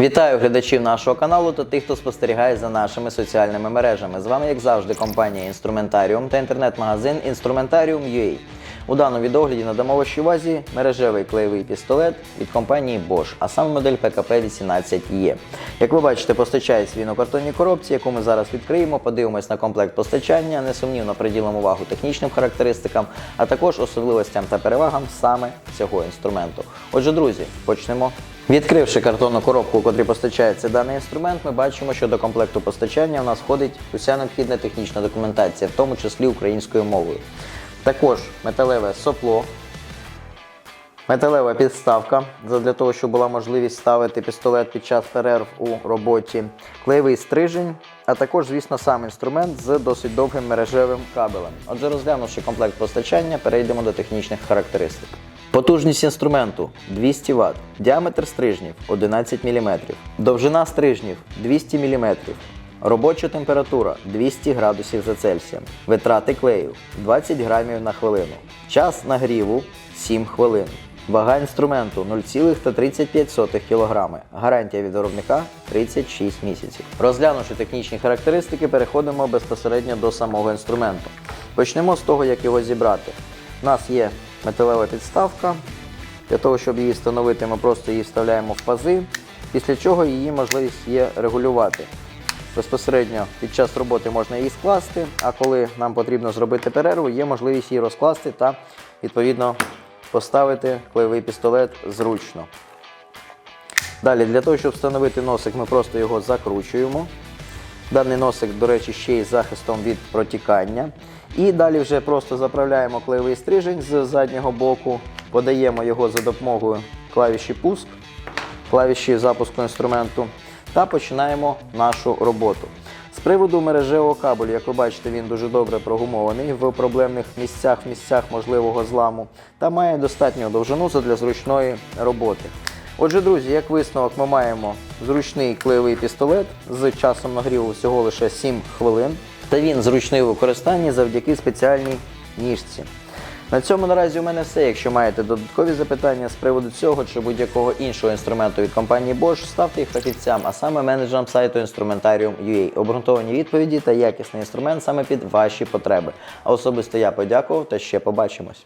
Вітаю глядачів нашого каналу та тих, хто спостерігає за нашими соціальними мережами. З вами, як завжди, компанія Інструментаріум та інтернет-магазин Instrumentarium.ua. У даному відогляді надамо вашій увазі мережевий клеєвий пістолет від компанії Bosch, а саме модель PKP 18E. Як ви бачите, постачається він у картонній коробці, яку ми зараз відкриємо, подивимось на комплект постачання, несумнівно приділимо увагу технічним характеристикам, а також особливостям та перевагам саме цього інструменту. Отже, друзі, почнемо. Відкривши картонну коробку, у котрій постачається даний інструмент, ми бачимо, що до комплекту постачання у нас входить уся необхідна технічна документація, в тому числі українською мовою. Також металеве сопло, металева підставка для того, щоб була можливість ставити пістолет під час перерв у роботі, клеєвий стрижень, а також, звісно, сам інструмент з досить довгим мережевим кабелем. Отже, розглянувши комплект постачання, перейдемо до технічних характеристик. Потужність інструменту 200 Вт, діаметр стрижнів 11 мм, довжина стрижнів 200 мм, робоча температура 200 градусів за Цельсієм, витрати клею 20 грамів на хвилину, час нагріву 7 хвилин. Вага інструменту 0,35 кг. Гарантія від виробника 36 місяців. Розглянувши технічні характеристики, переходимо безпосередньо до самого інструменту. Почнемо з того, як його зібрати. У нас є металева підставка. Для того, щоб її встановити, ми просто її вставляємо в пази, після чого її можливість є регулювати. Безпосередньо під час роботи можна її скласти, а коли нам потрібно зробити перерву, є можливість її розкласти та відповідно поставити клеєвий пістолет зручно. Далі, для того, щоб встановити носик, ми просто його закручуємо. Даний носик, до речі, ще й захистом від протікання. І далі вже просто заправляємо клеєвий стрижень з заднього боку, подаємо його за допомогою клавіші пуск, клавіші запуску інструменту та починаємо нашу роботу. З приводу мережевого кабелю, як ви бачите, він дуже добре прогумований в проблемних місцях, в місцях можливого зламу та має достатню довжину для зручної роботи. Отже, друзі, як висновок, ми маємо зручний клеєвий пістолет з часом нагріву всього лише 7 хвилин. Та він зручний у використанні завдяки спеціальній ніжці. На цьому наразі у мене все. Якщо маєте додаткові запитання з приводу цього чи будь-якого іншого інструменту від компанії Bosch, ставте їх фахівцям, а саме менеджерам сайту Instrumentarium.ua. Обґрунтовані відповіді та якісний інструмент саме під ваші потреби. А особисто я подякував та ще побачимось.